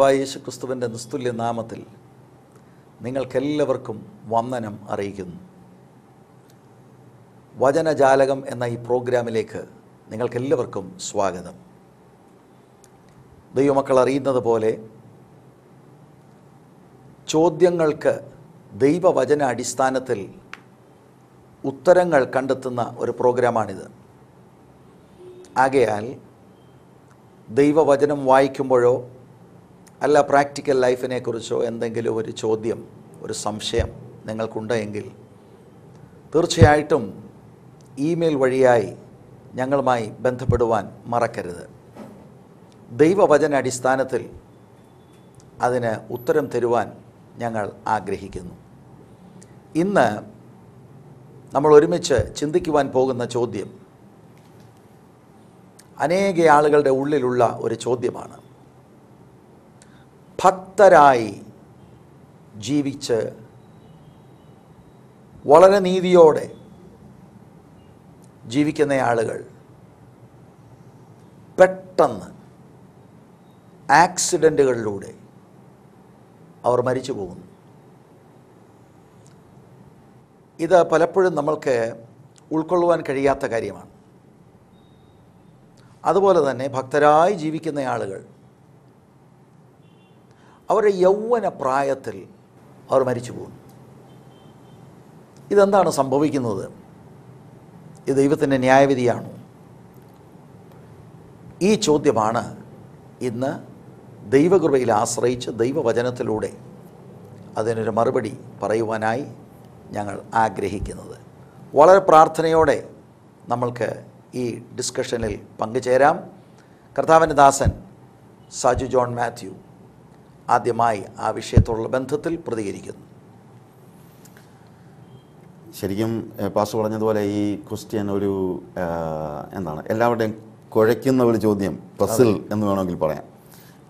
കർത്താവായ യേശു ക്രിസ്തുവിന്റെ നിസ്തുല്യ നാമത്തിൽ നിങ്ങൾക്കെല്ലാവർക്കും വന്ദനം അറിയിക്കുന്നു. വചനജാലകം എന്ന ഈ പ്രോഗ്രാമിലേക്ക് നിങ്ങൾക്കെല്ലാവർക്കും സ്വാഗതം. ദൈവമക്കൾ അറിയുന്നത് പോലെ ചോദ്യങ്ങൾക്ക് ദൈവവചന അടിസ്ഥാനത്തിൽ ഉത്തരങ്ങൾ കണ്ടെത്തുന്ന ഒരു പ്രോഗ്രാമാണിത്. ആകയാൽ ദൈവവചനം വായിക്കുമ്പോഴോ അല്ല പ്രാക്ടിക്കൽ ലൈഫിനെക്കുറിച്ചോ എന്തെങ്കിലും ഒരു ചോദ്യം ഒരു സംശയം നിങ്ങൾക്കുണ്ടെങ്കിൽ തീർച്ചയായിട്ടും ഇമെയിൽ വഴിയായി ഞങ്ങളുമായി ബന്ധപ്പെടുവാൻ മറക്കരുത്. ദൈവവചന അടിസ്ഥാനത്തിൽ അതിന് ഉത്തരം തരുവാൻ ഞങ്ങൾ ആഗ്രഹിക്കുന്നു. ഇന്ന് നമ്മൾ ഒരുമിച്ച് ചിന്തിക്കുവാൻ പോകുന്ന ചോദ്യം അനേക ആളുകളുടെ ഉള്ളിലുള്ള ഒരു ചോദ്യമാണ്. ഭക്തരായി ജീവിച്ച് വളരെ നീതിയോടെ ജീവിക്കുന്ന ആളുകൾ പെട്ടെന്ന് ആക്സിഡന്റുകളിലൂടെ അവർ മരിച്ചു പോകുന്നു. ഇത് പലപ്പോഴും നമ്മൾക്ക് ഉൾക്കൊള്ളുവാൻ കഴിയാത്ത കാര്യമാണ്. അതുപോലെ തന്നെ ഭക്തരായി ജീവിക്കുന്ന ആളുകൾ അവരുടെ യൗവന പ്രായത്തിൽ അവർ മരിച്ചു പോകും ഇതെന്താണ് സംഭവിക്കുന്നത്? ഇത് ദൈവത്തിന്റെ ന്യായവിധിയാണോ? ഈ ചോദ്യമാണ് ഇന്ന് ദൈവകൃപയിൽ ആശ്രയിച്ച് ദൈവവചനത്തിലൂടെ അതിനൊരു മറുപടി പറയുവാനായി ഞങ്ങൾ ആഗ്രഹിക്കുന്നത്. വളരെ പ്രാർത്ഥനയോടെ നമ്മൾക്ക് ഈ ഡിസ്കഷനിൽ പങ്കുചേരാം. കർത്താവിന്റെ ദാസൻ സാജു ജോൺ മാത്യു ആദ്യമായി ആ വിഷയത്തോടുള്ള ബന്ധത്തിൽ പ്രതികരിക്കുന്നു. ശരിക്കും പാസ് പറഞ്ഞതുപോലെ ഈ ക്വസ്റ്റ്യൻ ഒരു എന്താണ് എല്ലാവരുടെയും കുഴയ്ക്കുന്ന ഒരു ചോദ്യം പസിൽ എന്ന് വേണമെങ്കിൽ പറയാം.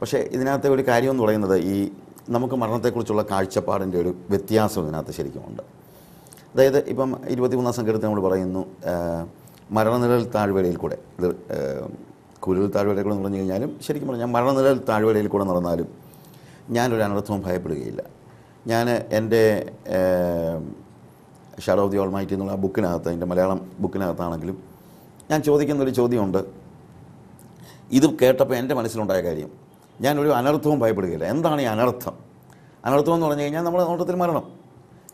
പക്ഷേ ഇതിനകത്തെ ഒരു കാര്യം എന്ന് പറയുന്നത് ഈ നമുക്ക് മരണത്തെക്കുറിച്ചുള്ള കാഴ്ചപ്പാടിന്റെ ഒരു വ്യത്യാസം ഇതിനകത്ത് ശരിക്കുമുണ്ട്. അതായത് ഇപ്പം ഇരുപത്തിമൂന്നാം സംഘടന നമ്മൾ പറയുന്നു മരണനിഴൽ താഴ്വരയിൽ കൂടെ ഇത് കുരുൾ താഴ്വരയിൽ കൂടെ എന്ന് പറഞ്ഞു കഴിഞ്ഞാലും ശരിക്കും പറഞ്ഞാൽ മരണനിഴൽ താഴ്വരയിൽ കൂടെ നടന്നാലും ഞാനൊരു അനർത്ഥവും ഭയപ്പെടുകയില്ല. ഞാൻ എന്റെ ഷാഡോ ഓഫ് ദി ഓൾമൈറ്റി എന്നുള്ള ആ ബുക്കിനകത്ത് എന്റെ മലയാളം ബുക്കിനകത്താണെങ്കിലും ഞാൻ ചോദിക്കുന്നൊരു ചോദ്യമുണ്ട്. ഇത് കേട്ടപ്പോൾ എന്റെ മനസ്സിലുണ്ടായ കാര്യം ഞാനൊരു അനർത്ഥവും ഭയപ്പെടുകയില്ല. എന്താണ് ഈ അനർത്ഥം? അനർത്ഥം എന്ന് പറഞ്ഞു കഴിഞ്ഞാൽ നമ്മൾ നോട്ടത്തിൽ മരണം.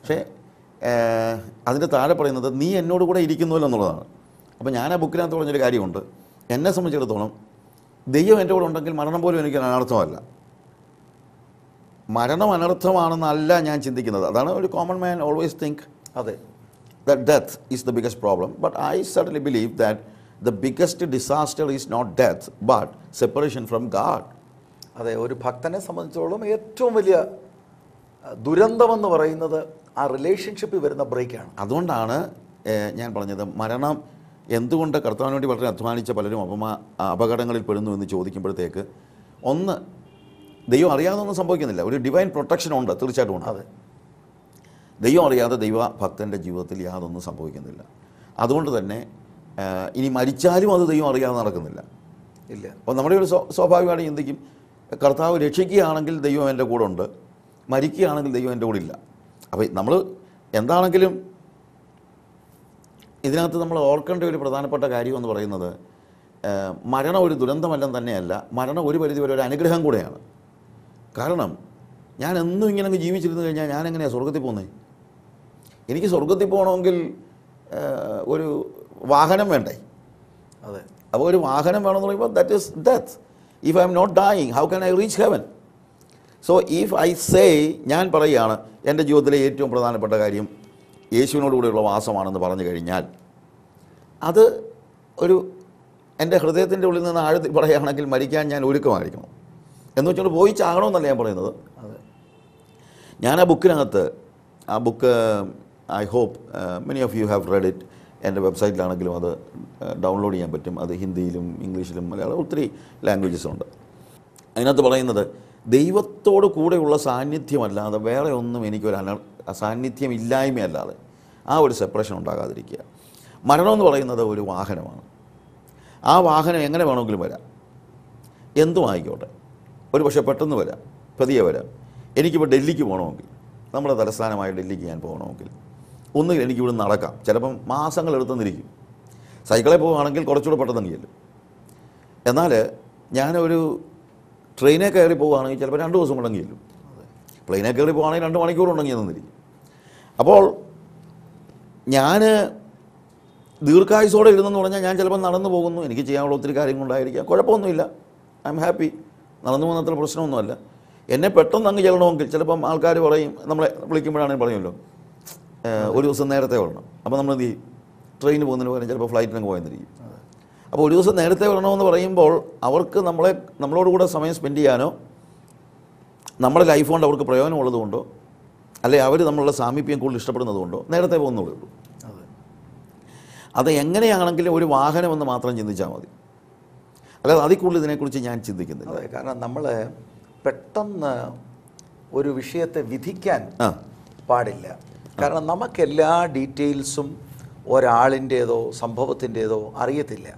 പക്ഷേ അതിന്റെ താഴെ പറയുന്നത് നീ എന്നോട് കൂടെ ഇരിക്കുന്നുവല്ലോ എന്നുള്ളതാണ്. അപ്പോൾ ഞാൻ ആ ബുക്കിനകത്ത് പറഞ്ഞൊരു കാര്യമുണ്ട്. എന്നെ സംബന്ധിച്ചിടത്തോളം ദൈവം എന്റെ കൂടെ ഉണ്ടെങ്കിൽ മരണം പോലും എനിക്ക് അനർത്ഥമല്ല. മരണം അനർത്ഥമാണെന്നല്ല ഞാൻ ചിന്തിക്കുന്നത്. അതാണ് ഒരു കോമൺ മാൻ ഓൾവേസ് തിങ്ക് അതെ. that death is the biggest problem but I suddenly believe that the biggest disaster is not death but separation from God അതെ ഒരു ഭക്തനെ സംബന്ധിച്ചോളം ഏറ്റവും വലിയ ദുരന്തമെന്ന് പറയുന്നത് ആ റിലേഷൻഷിപ്പിൽ വരുന്ന ബ്രേക്കാണ് അതുകൊണ്ടാണ് ഞാൻ പറഞ്ഞത് മരണം എന്തുകൊണ്ട് കർത്താവിന് വേണ്ടി വളരെ അധ്വാനിച്ച പലരും അപമാ അപകടങ്ങളിൽ പെടുന്നു എന്ന് ചോദിക്കുമ്പോഴത്തേക്ക് ഒന്ന് ദൈവം അറിയാതൊന്നും സംഭവിക്കുന്നില്ല. ഒരു ഡിവൈൻ പ്രൊട്ടക്ഷൻ ഉണ്ട് തീർച്ചയായിട്ടും ഉണ്ട്. അതെ. ദൈവം അറിയാതെ ദൈവ ഭക്തന്റെ ജീവിതത്തിൽ യാതൊന്നും സംഭവിക്കുന്നില്ല. അതുകൊണ്ട് തന്നെ ഇനി മരിച്ചാലും അത് ദൈവം അറിയാതെ നടക്കുന്നില്ല. ഇല്ല. അപ്പോൾ നമ്മുടെ ഒരു സ്വ- സ്വാഭാവികമായിട്ട് ചിന്തിക്കും കർത്താവ് രക്ഷിക്കുകയാണെങ്കിൽ ദൈവം എന്റെ കൂടെ ഉണ്ട് മരിക്കുകയാണെങ്കിൽ ദൈവം എന്റെ കൂടെ ഇല്ല. അപ്പോൾ നമ്മൾ എന്താണെങ്കിലും ഇതിനകത്ത് നമ്മൾ ഓർക്കേണ്ട ഒരു പ്രധാനപ്പെട്ട കാര്യം എന്ന് പറയുന്നത് മരണം ഒരു ദുരന്തമല്ലെന്ന് തന്നെയല്ല മരണം ഒരു പരിധിവരെ ഒരു അനുഗ്രഹം കൂടെയാണ്. കാരണം ഞാൻ എന്നും ഇങ്ങനെ അങ്ങ് ജീവിച്ചിരുന്നു കഴിഞ്ഞാൽ ഞാൻ എങ്ങനെയാണ് സ്വർഗത്തിൽ പോകുന്നത് എനിക്ക് സ്വർഗത്തിൽ പോകണമെങ്കിൽ ഒരു വാഹനം വേണ്ടേ? അതെ. അപ്പോൾ ഒരു വാഹനം വേണമെന്ന് പറയുമ്പോൾ that is death if I'm not dying how can I reach heaven so if I say ഞാൻ പറയുകയാണ് എന്റെ ജീവിതത്തിലെ ഏറ്റവും പ്രധാനപ്പെട്ട കാര്യം യേശുവിനോടുകൂടിയുള്ള വാസമാണെന്ന് പറഞ്ഞു കഴിഞ്ഞാൽ അത് ഒരു എന്റെ ഹൃദയത്തിന്റെ ഉള്ളിൽ നിന്ന് ആഴത്തിൽ പറയുകയാണെങ്കിൽ മരിക്കാൻ ഞാൻ ഒരുക്കമായിരിക്കണം. എന്ന് വെച്ചുകൊണ്ട് പോയി ചാകണമെന്നല്ല ഞാൻ പറയുന്നത്. ഞാൻ ആ ബുക്കിനകത്ത് ആ book I hope many of you have read it എന്റെ വെബ്സൈറ്റിലാണെങ്കിലും അത് ഡൗൺലോഡ് ചെയ്യാൻ പറ്റും. അത് ഹിന്ദിയിലും ഇംഗ്ലീഷിലും മലയാളം ഒത്തിരി ലാംഗ്വേജസ് ഉണ്ട്. അതിനകത്ത് പറയുന്നത് ദൈവത്തോട് കൂടെയുള്ള സാന്നിധ്യമല്ലാതെ വേറെ ഒന്നും എനിക്കൊരു അന സാന്നിധ്യം ഇല്ലായ്മയല്ലാതെ ആ ഒരു സെപ്പറേഷൻ ഉണ്ടാകാതിരിക്കുക. മരണം എന്ന് പറയുന്നത് ഒരു വാഹനമാണ്. ആ വാഹനം എങ്ങനെ വേണമെങ്കിലും വരാം. എന്തും ആയിക്കോട്ടെ. ഒരു പക്ഷേ പെട്ടെന്ന് വരാം പതിയെ വരാം. എനിക്കിപ്പോൾ ഡൽഹിക്ക് പോകണമെങ്കിൽ നമ്മുടെ തലസ്ഥാനമായ ഡൽഹിക്ക് ഞാൻ പോകണമെങ്കിൽ ഒന്നുകിൽ എനിക്ക് ഇവിടെ നടക്കാം. ചിലപ്പം മാസങ്ങൾ എടുത്തെന്നിരിക്കും സൈക്കിളിൽ പോവുകയാണെങ്കിൽ കുറച്ചുകൂടെ പെട്ടെന്ന് ചെല്ലും എന്നാൽ ഞാനൊരു ട്രെയിനിൽ കയറി പോവുകയാണെങ്കിൽ ചിലപ്പോൾ രണ്ട് ദിവസം കൊണ്ടെങ്കിൽ ചെല്ലും പ്ലെയിനിൽ കയറി പോവുകയാണെങ്കിൽ രണ്ട് മണിക്കൂർ ഉണ്ടെങ്കിൽ നിന്നിരിക്കും. അപ്പോൾ ഞാൻ ദീർഘായുസോടെ ഇരുന്നെന്ന് പറഞ്ഞാൽ ഞാൻ ചിലപ്പോൾ നടന്നു പോകുന്നു. എനിക്ക് ചെയ്യാനുള്ള ഒത്തിരി കാര്യങ്ങളുണ്ടായിരിക്കാം. കുഴപ്പമൊന്നുമില്ല. ഐ എം ഹാപ്പി നടന്നു പോകുന്ന അത്ര പ്രശ്നമൊന്നുമല്ല. എന്നെ പെട്ടെന്ന് അങ്ങ് ചെല്ലണമെങ്കിൽ ചിലപ്പം ആൾക്കാർ പറയും നമ്മളെ വിളിക്കുമ്പോഴാണെങ്കിൽ പറയുമല്ലോ ഒരു ദിവസം നേരത്തെ വരണം. അപ്പോൾ നമ്മൾ ഈ ട്രെയിനിന് ട്രെയിന് പോകുന്നതിന് പകരം ചിലപ്പോൾ ഫ്ലൈറ്റിനങ്ങ് പോയെന്നിരിക്കും. അപ്പോൾ ഒരു ദിവസം നേരത്തെ വരണമെന്ന് പറയുമ്പോൾ അവർക്ക് നമ്മളെ നമ്മളോട് കൂടെ സമയം സ്പെൻഡ് ചെയ്യാനോ നമ്മുടെ ലൈഫ് കൊണ്ട് അവർക്ക് പ്രയോജനമുള്ളതുകൊണ്ടോ അല്ലെ അവർ നമ്മളുടെ സാമീപ്യം കൂടുതൽ ഇഷ്ടപ്പെടുന്നതുകൊണ്ടോ നേരത്തെ പോകുന്നുള്ളൂ. ഉള്ളൂ അതെ. അത് എങ്ങനെയാണെങ്കിലും ഒരു വാഹനമെന്ന് മാത്രം ചിന്തിച്ചാൽ മതി. അല്ലാതെ അതിൽ കൂടുതൽ ഇതിനെക്കുറിച്ച് ഞാൻ ചിന്തിക്കുന്നില്ല. കാരണം നമ്മൾ പെട്ടെന്ന് ഒരു വിഷയത്തെ വിധിക്കാൻ പാടില്ല. കാരണം നമുക്കെല്ലാ ഡീറ്റെയിൽസും ഒരാളിന്റേതോ സംഭവത്തിന്റേതോ അറിയത്തില്ല.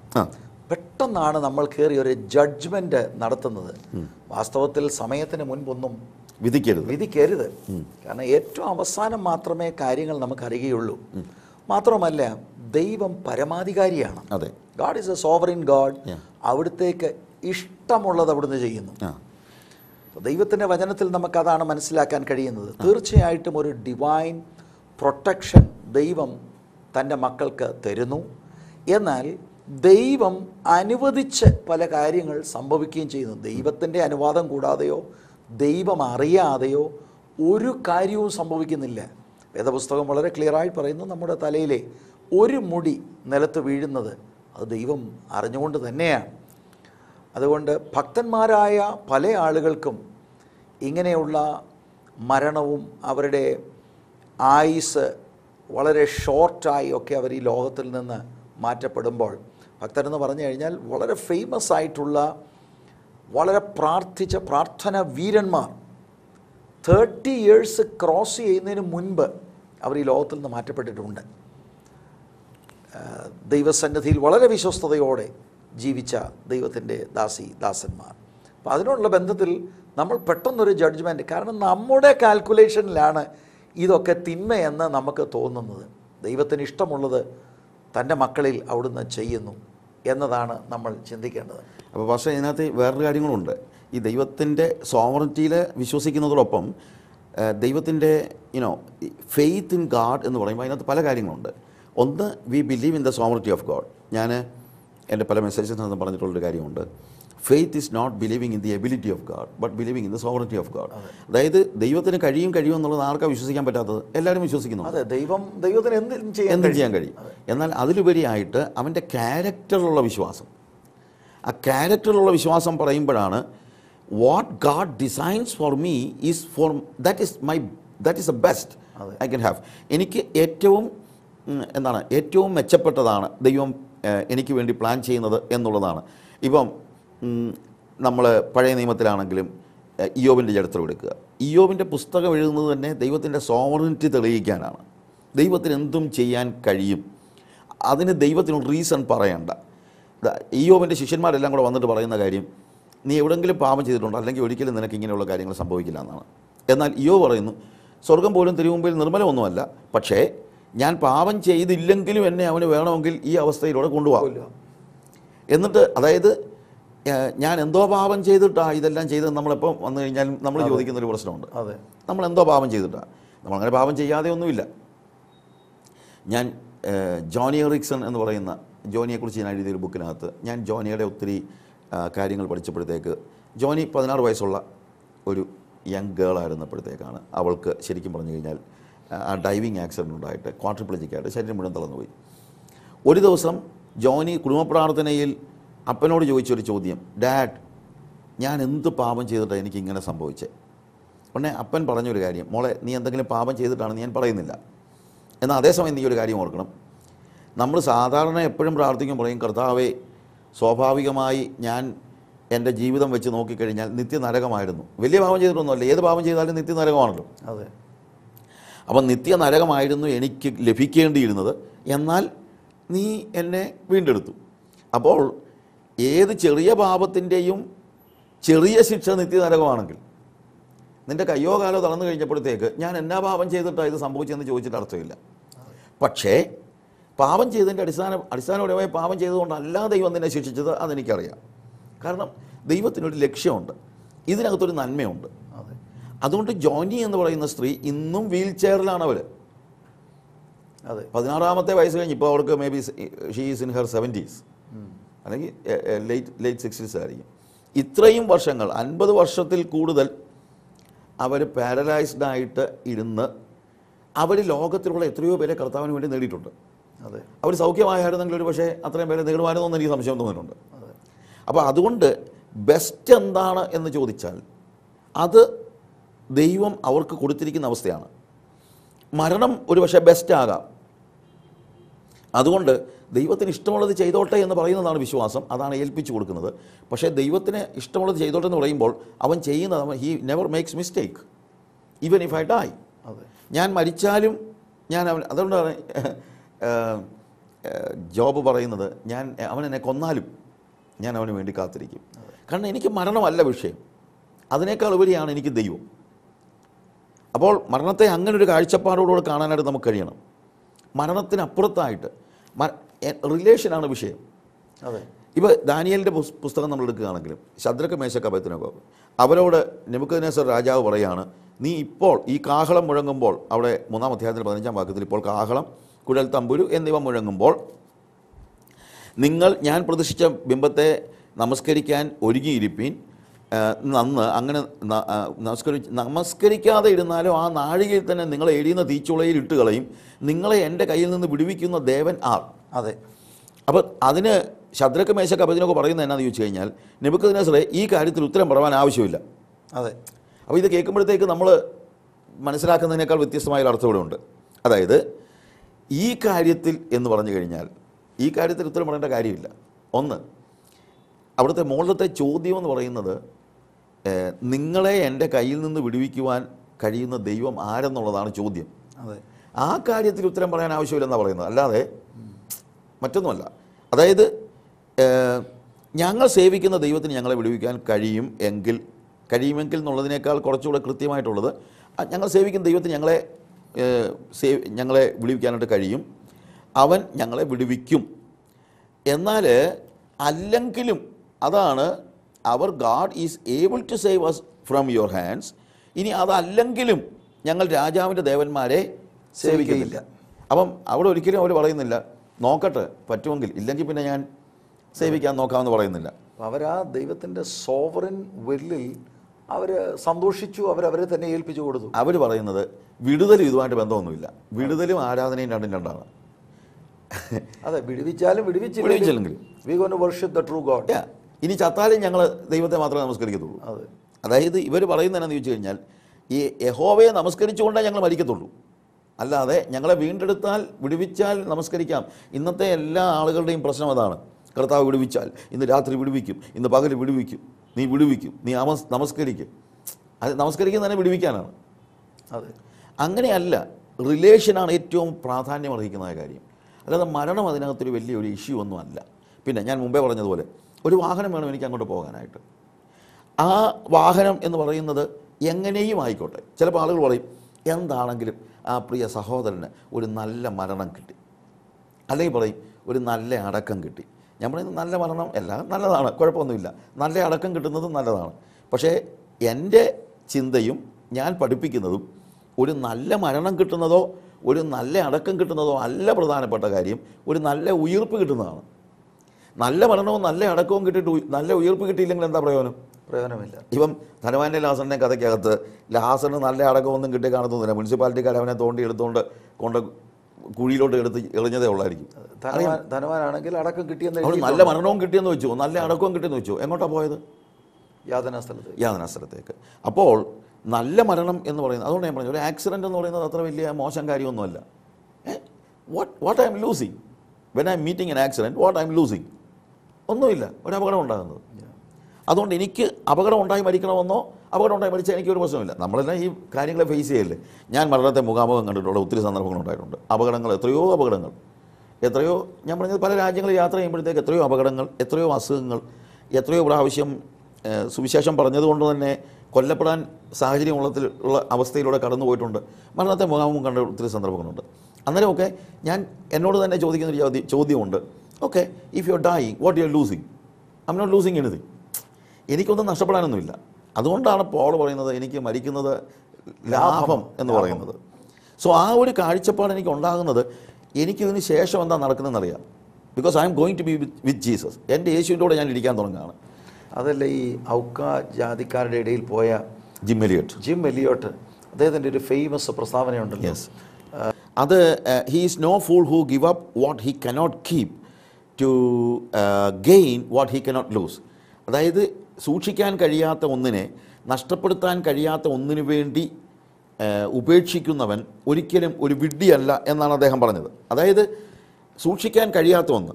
പെട്ടെന്നാണ് നമ്മൾ കയറി ഒരു ജഡ്ജ്മെന്റ് നടത്തുന്നത്. വാസ്തവത്തിൽ സമയത്തിന് മുൻപൊന്നും വിധിക്കരുത്. വിധിക്കരുത്. കാരണം ഏറ്റവും അവസാനം മാത്രമേ കാര്യങ്ങൾ നമുക്ക് അറിയുകയുള്ളൂ മാത്രമല്ല ദൈവം പരമാധികാരിയാണ്. അതെ. God is a sovereign God. അവിടുത്തേക്ക് ഇഷ്ടമുള്ളത് അവിടുന്ന് ചെയ്യുന്നു. ദൈവത്തിന്റെ വചനത്തിൽ നമുക്കതാണ് മനസ്സിലാക്കാൻ കഴിയുന്നത്. തീർച്ചയായിട്ടും ഒരു ഡിവൈൻ പ്രൊട്ടക്ഷൻ ദൈവം തന്റെ മക്കൾക്ക് തരുന്നു. എന്നാൽ ദൈവം അനുവദിച്ച് പല കാര്യങ്ങൾ സംഭവിക്കുകയും ചെയ്യുന്നു. ദൈവത്തിന്റെ അനുവാദം കൂടാതെയോ ദൈവം അറിയാതെയോ ഒരു കാര്യവും സംഭവിക്കുന്നില്ല. വേദപുസ്തകം വളരെ ക്ലിയറായി പറയുന്നു നമ്മുടെ തലയിലെ ഒരു മുടി നിലത്ത് വീഴുന്നത് അത് ദൈവം അറിഞ്ഞുകൊണ്ട് തന്നെയാണ്. അതുകൊണ്ട് ഭക്തന്മാരായ പല ആളുകൾക്കും ഇങ്ങനെയുള്ള മരണവും അവരുടെ ആയുസ് വളരെ ഷോർട്ടായി ഒക്കെ അവർ ഈ ലോകത്തിൽ നിന്ന് മാറ്റപ്പെടുമ്പോൾ ഭക്തരെന്ന് പറഞ്ഞു കഴിഞ്ഞാൽ വളരെ ഫേമസ് ആയിട്ടുള്ള വളരെ പ്രാർത്ഥിച്ച പ്രാർത്ഥന വീരന്മാർ തേർട്ടി ഇയേഴ്സ് ക്രോസ് ചെയ്യുന്നതിന് മുൻപ് അവർ ഈ ലോകത്തിൽ നിന്ന് മാറ്റപ്പെട്ടിട്ടുണ്ട്. ദൈവസന്നിധിയിൽ വളരെ വിശ്വസ്തയോടെ ജീവിച്ച ദൈവത്തിന്റെ ദാസി ദാസന്മാർ. അപ്പോൾ അതിനുള്ള ബന്ധത്തിൽ നമ്മൾ പെട്ടെന്നൊരു ജഡ്ജ്മെന്റ് കാരണം നമ്മുടെ കാൽക്കുലേഷനിലാണ് ഇതൊക്കെ തിന്മയെന്ന് നമുക്ക് തോന്നുന്നത്. ദൈവത്തിന് ഇഷ്ടമുള്ളത് തന്റെ മക്കളിൽ അവിടുന്ന് ചെയ്യുന്നു എന്നതാണ് നമ്മൾ ചിന്തിക്കേണ്ടത്. അപ്പോൾ പക്ഷേ ഇതിനകത്ത് വേറൊരു കാര്യങ്ങളുണ്ട്. ഈ ദൈവത്തിന്റെ സോവറിറ്റിയിൽ വിശ്വസിക്കുന്നതോടൊപ്പം ദൈവത്തിന്റെ യുനോ ഫെയ്ത്ത് ഇൻ ഗാഡ് എന്ന് പറയുമ്പോൾ അതിനകത്ത് പല കാര്യങ്ങളുണ്ട്. ഒന്ന് we believe in the sovereignty of God ഞാൻ എന്റെ പല മെസ്സേജസിനകത്ത് പറഞ്ഞിട്ടുള്ളൊരു കാര്യമുണ്ട്. Faith is not believing in the ability of God but believing in the sovereignty of God അതായത് ദൈവത്തിന് കഴിയും കഴിയും എന്നുള്ളത് ആർക്കാ വിശ്വസിക്കാൻ പറ്റാത്തത്? എല്ലാവരും വിശ്വസിക്കുന്നു. അതെ ദൈവം ദൈവത്തിന് എന്തും ചെയ്യാൻ എന്തും. ചെയ്യാൻ കഴിയും. എന്നാൽ അതിലുപരിയായിട്ട് അവന്റെ ക്യാരക്ടറിലുള്ള വിശ്വാസം. ആ ക്യാരക്ടറിലുള്ള വിശ്വാസം പറയുമ്പോഴാണ് what God designs for me is for that is my that is the best I can have എനിക്ക് ഏറ്റവും എന്താണ് ഏറ്റവും മെച്ചപ്പെട്ടതാണ് ദൈവം എനിക്ക് വേണ്ടി പ്ലാൻ ചെയ്യുന്നത് എന്നുള്ളതാണ്. ഇപ്പം നമ്മൾ പഴയ നിയമത്തിലാണെങ്കിലും ഇയോബിന്റെ ചരിത്രം എടുക്കുക. ഇയോബിന്റെ പുസ്തകം എഴുതുന്നത് തന്നെ ദൈവത്തിന്റെ സോവറിനിറ്റി തെളിയിക്കാനാണ്. ദൈവത്തിന് എന്തും ചെയ്യാൻ കഴിയും. അതിന് ദൈവത്തിനൊരു റീസൺ പറയണ്ട. ഇയോബിന്റെ ശിഷ്യന്മാരെല്ലാം കൂടെ വന്നിട്ട് പറയുന്ന കാര്യം നീ എവിടെങ്കിലും പാപം ചെയ്തിട്ടുണ്ടോ? അല്ലെങ്കിൽ ഒരിക്കലും നിനക്ക് ഇങ്ങനെയുള്ള കാര്യങ്ങൾ സംഭവിക്കില്ല എന്നാണ്. എന്നാൽ ഇയോ പറയുന്നു സ്വർഗം പോലും തിരുമുമ്പിൽ നിർമ്മലമൊന്നുമല്ല. പക്ഷേ ഞാൻ പാപം ചെയ്തില്ലെങ്കിലും എന്നെ അവന് വേണമെങ്കിൽ ഈ അവസ്ഥയിലൂടെ കൊണ്ടുപോകാം. എന്നിട്ട് അതായത് ഞാൻ എന്തോ പാപം ചെയ്തിട്ടാ ഇതെല്ലാം ചെയ്തത് നമ്മളെപ്പം വന്നു കഴിഞ്ഞാൽ നമ്മൾ ചോദിക്കുന്ന ഒരു പ്രശ്നമുണ്ട്. അതെ. നമ്മൾ എന്തോ പാപം ചെയ്തിട്ടാണ് നമ്മളങ്ങനെ പാപം ചെയ്യാതെ ഒന്നുമില്ല. ഞാൻ ജോണി എറിക്സൺ എന്ന് പറയുന്ന ജോണിയെക്കുറിച്ച് ഞാൻ എഴുതിയൊരു ബുക്കിനകത്ത് ഞാൻ ജോണിയുടെ ഒത്തിരി കാര്യങ്ങൾ പഠിച്ചപ്പോഴത്തേക്ക് ജോണി പതിനാറ് വയസ്സുള്ള ഒരു യങ് ഗേൾ ആയിരുന്നപ്പോഴത്തേക്കാണ് അവൾക്ക് ശരിക്കും പറഞ്ഞു കഴിഞ്ഞാൽ ആ ഡൈവിങ് ആക്സിഡന്റ് ഉണ്ടായിട്ട് ക്വാട്രിപ്ലജിക്കായിട്ട് ശരീരം മുഴുവൻ തളർന്നുപോയി. ഒരു ദിവസം ജോണി കുടുംബ പ്രാർത്ഥനയിൽ അപ്പനോട് ചോദിച്ചൊരു ചോദ്യം ഡാഡ് ഞാൻ എന്ത് പാപം ചെയ്തിട്ടാണ് എനിക്ക് ഇങ്ങനെ സംഭവിച്ചത് ഉടനെ അപ്പൻ പറഞ്ഞൊരു കാര്യം മോളെ നീ എന്തെങ്കിലും പാപം ചെയ്തിട്ടാണെന്ന് ഞാൻ പറയുന്നില്ല. എന്നാൽ അതേസമയം നീ ഒരു കാര്യം ഓർക്കണം നമ്മൾ സാധാരണ എപ്പോഴും പ്രാർത്ഥിക്കും പറയും കർത്താവേ സ്വാഭാവികമായി ഞാൻ എന്റെ ജീവിതം വെച്ച് നോക്കിക്കഴിഞ്ഞാൽ നിത്യനരകമായിരുന്നു. വലിയ പാപം ചെയ്തിട്ടൊന്നുമല്ല. ഏത് പാപം ചെയ്താലും നിത്യനരകമാണല്ലോ. അതെ. അപ്പം നിത്യ നരകമായിരുന്നു എനിക്ക് ലഭിക്കേണ്ടിയിരുന്നത്. എന്നാൽ നീ എന്നെ വീണ്ടെടുത്തു. അപ്പോൾ ഏത് ചെറിയ പാപത്തിന്റെയും ചെറിയ ശിക്ഷ നിത്യനരകമാണെങ്കിൽ നിന്റെ കയ്യോ കാലോ തളർന്നു കഴിഞ്ഞപ്പോഴത്തേക്ക് ഞാൻ എന്നാ പാപം ചെയ്തിട്ടാണ് ഇത് സംഭവിച്ചതെന്ന് ചോദിച്ചിട്ട് അർത്ഥമില്ല. പക്ഷേ പാപം ചെയ്തതിന്റെ അടിസ്ഥാന അടിസ്ഥാനപരമായി പാപം ചെയ്തുകൊണ്ടല്ല ദൈവം നിന്നെ ശിക്ഷിച്ചത് അതെനിക്കറിയാം. കാരണം ദൈവത്തിനൊരു ലക്ഷ്യമുണ്ട്. ഇതിനകത്തൊരു നന്മയുണ്ട്. അതെ. അതുകൊണ്ട് ജോനി എന്ന് പറയുന്ന സ്ത്രീ ഇന്നും വീൽ ചെയറിലാണ് അവർ അതെ. പതിനാറാമത്തെ വയസ്സ് കഴിഞ്ഞ് ഇപ്പോൾ അവർക്ക് may be she is in her seventies അല്ലെങ്കിൽ ലേറ്റ് ലേറ്റ് സിക്സ്റ്റീസ് ആയിരിക്കും. ഇത്രയും വർഷങ്ങൾ അൻപത് വർഷത്തിൽ കൂടുതൽ അവർ പാരലൈസ്ഡ് ആയിട്ട് ഇരുന്ന് അവർ ലോകത്തിലുള്ള എത്രയോ പേരെ കർത്താവിന് വേണ്ടി നേടിയിട്ടുണ്ട്. അവർ സൗഖ്യമായിരുന്നെങ്കിൽ ഒരു പക്ഷേ അത്രയും പേരെ നേടുവാനെന്നൊന്നും എനിക്ക് സംശയം തോന്നിയിട്ടുണ്ട് അപ്പോൾ അതുകൊണ്ട് ബെസ്റ്റ് എന്താണ് എന്ന് ചോദിച്ചാൽ അത് ദൈവം അവർക്ക് കൊടുത്തിരിക്കുന്ന അവസ്ഥയാണ്. മരണം ഒരു പക്ഷേ ബെസ്റ്റ് ആകാം. അതുകൊണ്ട് ദൈവത്തിന് ഇഷ്ടമുള്ളത് ചെയ്തോട്ടെ എന്ന് പറയുന്നതാണ് വിശ്വാസം. അതാണ് ഏൽപ്പിച്ചു കൊടുക്കുന്നത്. പക്ഷേ ദൈവത്തിന് ഇഷ്ടമുള്ളത് ചെയ്തോട്ടെ എന്ന് പറയുമ്പോൾ അവൻ ചെയ്യുന്നത് അവൻ he never makes mistake even if I die ഞാൻ മരിച്ചാലും ഞാൻ അവൻ അതുകൊണ്ടാണ് ജോബ് പറയുന്നത് ഞാൻ അവൻ എന്നെ കൊന്നാലും ഞാൻ അവന് വേണ്ടി കാത്തിരിക്കും. കാരണം എനിക്ക് മരണമല്ല വിഷയം. അതിനേക്കാൾ ഉപരിയാണ് എനിക്ക് ദൈവം. അപ്പോൾ മരണത്തെ അങ്ങനെ ഒരു കാഴ്ചപ്പാടോടുകൂടെ കാണാനായിട്ട് നമുക്ക് കഴിയണം. മരണത്തിനപ്പുറത്തായിട്ട് റിലേഷനാണ് വിഷയം. അതെ. ഇപ്പോൾ ദാനിയലിന്റെ പുസ്- പുസ്തകം നമ്മൾ എടുക്കുകയാണെങ്കിലും ശദ്രക്ക് മേശക്കഭയത്തിനൊക്കെ അവരോട് നെബുക്കദ്നേസർ രാജാവ് പറയാണ് നീ ഇപ്പോൾ ഈ കാഹളം മുഴങ്ങുമ്പോൾ അവിടെ മൂന്നാം അധ്യായത്തിൽ പതിനഞ്ചാം വാക്യത്തിൽ ഇപ്പോൾ കാഹളം കുഴൽ തമ്പുരു എന്നിവ മുഴങ്ങുമ്പോൾ നിങ്ങൾ ഞാൻ പ്രതിഷ്ഠിച്ച ബിംബത്തെ നമസ്കരിക്കാൻ ഒരുങ്ങിയിരിപ്പീൻ നന്ന് അങ്ങനെ നമസ്കരി നമസ്കരിക്കാതെ ഇരുന്നാലും ആ നാഴികയിൽ തന്നെ നിങ്ങളെ എഴുതുന്ന തീച്ചുളയിൽ ഇട്ട് കളയും. നിങ്ങളെ എന്റെ കയ്യിൽ നിന്ന് വിടുവിക്കുന്ന ദേവൻ ആർ. അതെ. അപ്പോൾ അതിന് ശദ്രക്ക് മേശക്ക് അപതിനൊക്കെ പറയുന്നത് എന്നാന്ന് ചോദിച്ചു കഴിഞ്ഞാൽ നെബുക്കതിനെ ഈ കാര്യത്തിൽ ഉത്തരം പറയാൻ ആവശ്യമില്ല. അതെ. അപ്പോൾ ഇത് കേൾക്കുമ്പോഴത്തേക്ക് നമ്മൾ മനസ്സിലാക്കുന്നതിനേക്കാൾ വ്യത്യസ്തമായ ഒരു അർത്ഥം ഇവിടെ ഉണ്ട് അതായത് ഈ കാര്യത്തിൽ എന്ന് പറഞ്ഞു കഴിഞ്ഞാൽ ഈ കാര്യത്തിൽ ഉത്തരം പറയേണ്ട കാര്യമില്ല. ഒന്ന് അവിടുത്തെ മുകളിലത്തെ ചോദ്യം എന്ന് പറയുന്നത് നിങ്ങളെ എന്റെ കയ്യിൽ നിന്ന് വിടുവിക്കുവാൻ കഴിയുന്ന ദൈവം ആരെന്നുള്ളതാണ് ചോദ്യം. അതെ. ആ കാര്യത്തിൽ ഉത്തരം പറയാൻ ആവശ്യമില്ലെന്നാണ് പറയുന്നത്. അല്ലാതെ മറ്റൊന്നുമല്ല. അതായത് ഞങ്ങൾ സേവിക്കുന്ന ദൈവത്തിന് ഞങ്ങളെ വിടുവിക്കാൻ കഴിയും എങ്കിൽ കഴിയുമെങ്കിൽ എന്നുള്ളതിനേക്കാൾ കുറച്ചുകൂടെ കൃത്യമായിട്ടുള്ളത് ഞങ്ങൾ സേവിക്കുന്ന ദൈവത്തിന് ഞങ്ങളെ ഏഹ്, സേ ഞങ്ങളെ വിളിവിക്കാനായിട്ട് കഴിയും. അവൻ ഞങ്ങളെ വിടുവിക്കും. എന്നാൽ അല്ലെങ്കിലും അതാണ് അവർ God is able to save us from your hands. ഇനി അതല്ലെങ്കിലും ഞങ്ങൾ രാജാവിന്റെ ദേവന്മാരെ സേവിക്കുന്നില്ല. അപ്പം അവിടെ ഒരിക്കലും അവർ പറയുന്നില്ല. നോക്കട്ടെ പറ്റുമെങ്കിൽ. ഇല്ലെങ്കിൽ പിന്നെ ഞാൻ സേവിക്കാൻ നോക്കാമെന്ന് പറയുന്നില്ല. അവർ അവരാ ദൈവത്തിന്റെ സോവറിൻ വെല്ലിൽ അവർ സന്തോഷിച്ചു അവരവരെ തന്നെ ഏൽപ്പിച്ചു കൊടുത്തു. അവർ പറയുന്നത് വിടുതലും ഇതുമായിട്ട് ബന്ധമൊന്നുമില്ല. വിടുതലും ആരാധനയും രണ്ടും രണ്ടാണ്. അതെ വിടുവിച്ചാലും വിടുവിച്ചില്ലെങ്കിലും. We gonna worship the true God ഇനി ചത്താലും ഞങ്ങൾ ദൈവത്തെ മാത്രമേ നമസ്കരിക്കത്തുള്ളൂ. അതെ. അതായത് ഇവർ പറയുന്നത് എന്നാന്ന് ചോദിച്ചു കഴിഞ്ഞാൽ ഈ യഹോവയെ നമസ്കരിച്ചുകൊണ്ടേ ഞങ്ങൾ മരിക്കത്തുള്ളൂ. അല്ലാതെ ഞങ്ങളെ വീണ്ടെടുത്താൽ വിടുവിച്ചാൽ നമസ്കരിക്കാം. ഇന്നത്തെ എല്ലാ ആളുകളുടെയും പ്രശ്നം അതാണ്. കർത്താവ് വിടുവിച്ചാൽ ഇന്ന് രാത്രി വിടുവിക്കും ഇന്ന് പകൽ വിടുവിക്കും നീ വിടുവിക്കും നീ നമസ് നമസ്കരിക്കും. അത് നമസ്കരിക്കുന്നത് തന്നെ വിടുവിക്കാനാണ്. അതെ. അങ്ങനെയല്ല റിലേഷനാണ് ഏറ്റവും പ്രാധാന്യം അർഹിക്കുന്ന കാര്യം. അല്ലാതെ മരണം അതിനകത്തൊരു വലിയൊരു ഇഷ്യൂ ഒന്നും അല്ല. പിന്നെ ഞാൻ മുമ്പേ പറഞ്ഞതുപോലെ ഒരു വാഹനം വേണം എനിക്ക് അങ്ങോട്ട് പോകാനായിട്ട്. ആ വാഹനം എന്ന് പറയുന്നത് എങ്ങനെയും ആയിക്കോട്ടെ. ചിലപ്പോൾ ആളുകൾ പറയും എന്താണെങ്കിലും ആ പ്രിയ സഹോദരന് ഒരു നല്ല മരണം കിട്ടി. അല്ലെങ്കിൽ പറയും ഒരു നല്ല അടക്കം കിട്ടി. ഞാൻ പറയുന്നത് നല്ല മരണം എല്ലാം നല്ലതാണ് കുഴപ്പമൊന്നുമില്ല. നല്ല അടക്കം കിട്ടുന്നതും നല്ലതാണ്. പക്ഷേ എന്റെ ചിന്തയും ഞാൻ പഠിപ്പിക്കുന്നതും ഒരു നല്ല മരണം കിട്ടുന്നതോ ഒരു നല്ല അടക്കം കിട്ടുന്നതോ അല്ല പ്രധാനപ്പെട്ട കാര്യം ഒരു നല്ല ഉയർപ്പ് കിട്ടുന്നതാണ്. നല്ല മരണവും നല്ല അടക്കവും കിട്ടിയിട്ട് നല്ല ഉയർപ്പ് കിട്ടിയില്ലെങ്കിൽ എന്താ പ്രയോജനം? പ്രയോജനമില്ല. ഇപ്പം ധനവാന്റെ ലാസറിന്റെ കഥയ്ക്കകത്ത് ലാസറിന് നല്ല അടക്കമൊന്നും കിട്ടി കാണത്തൊന്നുമില്ല മുനിസിപ്പാലിറ്റിക്കാർ അവനെ തോണ്ടി എടുത്തുകൊണ്ട് കൊണ്ട് കുഴിയിലോട്ട് എടുത്ത് എറിഞ്ഞതേ ഉള്ളായിരിക്കും. ധനവാൻ ധനവാനാണെങ്കിൽ അടക്കം കിട്ടിയെന്ന് നല്ല മരണവും കിട്ടിയെന്ന് വെച്ചു. നല്ല അടക്കവും കിട്ടിയെന്ന് വെച്ചു. എങ്ങോട്ടാണ് പോയത്? യാതനാ യാതനാസ്ഥലത്തേക്ക്. യാതന സ്ഥലത്തേക്ക് അപ്പോൾ നല്ല മരണം എന്ന് പറയുന്നത് അതുകൊണ്ട് ഞാൻ പറഞ്ഞു ഒരു ആക്സിഡന്റ് എന്ന് പറയുന്നത് അത്ര വലിയ മോശം കാര്യമൊന്നുമല്ല. What what I'm losing when I'm meeting an accident what I'm losing ഒന്നുമില്ല. ഒരു അപകടം ഉണ്ടാകുന്നത്. അതുകൊണ്ട് എനിക്ക് അപകടം ഉണ്ടായി മരിക്കണമെന്നോ അപകടം ഉണ്ടായി മരിച്ചാൽ എനിക്കൊരു പ്രശ്നമില്ല നമ്മളെല്ലാം ഈ കാര്യങ്ങളെ ഫേസ് ചെയ്യല്ലേ? ഞാൻ മരണത്തെ മുഖാമുഖം കണ്ടിട്ടുള്ള ഒത്തിരി സന്ദർഭങ്ങൾ ഉണ്ടായിട്ടുണ്ട്. അപകടങ്ങൾ എത്രയോ അപകടങ്ങൾ. എത്രയോ ഞാൻ പറഞ്ഞത് പല രാജ്യങ്ങളിൽ യാത്ര ചെയ്യുമ്പോഴത്തേക്ക് എത്രയോ അപകടങ്ങൾ എത്രയോ അസുഖങ്ങൾ എത്രയോ പ്രാവശ്യം സുവിശേഷം പറഞ്ഞതുകൊണ്ട് തന്നെ കൊല്ലപ്പെടാൻ സാഹചര്യം ഉള്ള അവസ്ഥയിലൂടെ കടന്നു പോയിട്ടുണ്ട്. മരണത്തെ മുഖാമുഖം കണ്ട ഒത്തിരി സന്ദർഭങ്ങളുണ്ട്. അന്നേരമൊക്കെ ഞാൻ എന്നോട് തന്നെ ചോദിക്കുന്ന ഒരു ചോദ്യം ചോദ്യമുണ്ട്. Okay if you are dying what you are losing I'm not losing anything എനിക്കൊന്നും നഷ്ടപ്പെടാനൊന്നുമില്ല. അതുകൊണ്ടാണ് പോൾ പറയുന്നത് എനിക്ക് മരിക്കുന്നത് ലാഭം എന്ന് പറയുന്നത്. സോ ആ ഒരു കാഴ്ചപ്പാട് എനിക്ക് ഉണ്ടാകുന്നത് എനിക്കിതിന് ശേഷം എന്താ നടക്കുന്നതെന്നറിയാം. Because I'm going to be with Jesus എന്റെ യേശുവിന്റെ കൂടെ ഞാൻ ഇരിക്കാൻ തുടങ്ങുകയാണ്. അതല്ല ഈ ഔക്ക ജാതിക്കാരുടെ ഇടയിൽ പോയ ജിം എലിയോട്ട്. Gym Elliott. അദ്ദേഹത്തിന്റെ ഒരു ഫേമസ് പ്രസ്താവനയുണ്ടല്ലോ. അത് he is no fool who give up what he cannot keep to gain what he cannot lose അതായത് സൂക്ഷിക്കാൻ കഴിയാത്ത ഒന്നിനെ നഷ്ടപ്പെടുത്താൻ കഴിയാത്ത ഒന്നിനു വേണ്ടി ഉപേക്ഷിക്കുന്നവൻ ഒരിക്കലും ഒരു വിഡ്ഢിയല്ല എന്നാണ് അദ്ദേഹം പറഞ്ഞത്. അതായത് സൂക്ഷിക്കാൻ കഴിയാത്ത ഒന്ന്.